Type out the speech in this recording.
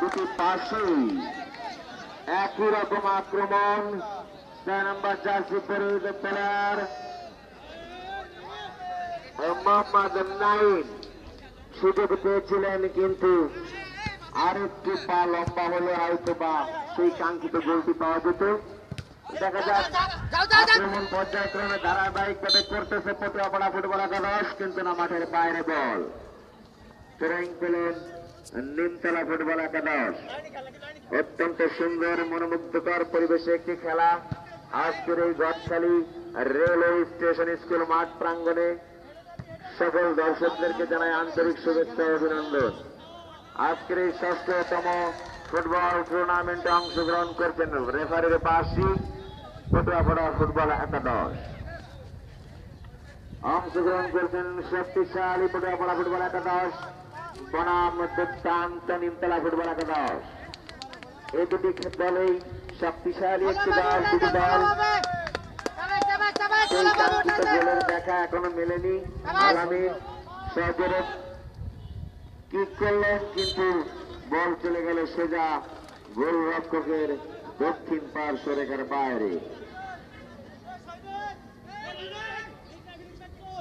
দুটি পাশেই একই রকম আক্রমণ। ছয় নম্বর জার্সি পরিহিত প্লেয়ার মোহাম্মদ নাইম। সুযোগ পেয়েছিলেন কিন্তু আরেকটু পা লম্বা হলে হয়তো বা সেই কাঙ্ক্ষিত গোলটি পাওয়া যেত। দেখা যাক। আক্রমণ পর্যায়ক্রমে ধারাবাহিক ভাবে করতেছে পটুয়াপাড়া ফুটবল একাদশ কিন্তু না মাঠের বাইরে বল। পেলেন নিমতলা ফুটবল একাদশ অত্যন্ত সুন্দর মনোমুগ্ধকর পরিবেশে একটি খেলা। আজকের এই গদখালি রেলওয়ে স্টেশন স্কুল মাঠ প্রাঙ্গণে সকল দর্শকদেরকে জানাই আন্তরিক শুভেচ্ছা অভিনন্দন। আজকের এই ষষ্ঠতম ফুটবল টুর্নামেন্টে অংশগ্রহণ করছেন রেফারির পাশি পটুয়াপাড়া ফুটবল একাদশ। অংশগ্রহণ করছেন শক্তিশালী পটুয়াপাড়া ফুটবল একাদশ বনাম দুর্দান্ত নিমতলা ফুটবল একাদশ। এই দুটি দলেই শক্তিশালী একটি দল দুটি দল। গোলের দেখা এখনও মেলেনি। আগামী সহজরে কিক করলেন কিন্তু বল চলে গেল সোজা গোলরক্ষকের দক্ষিণ পার্শ্ব রেখার বাইরে।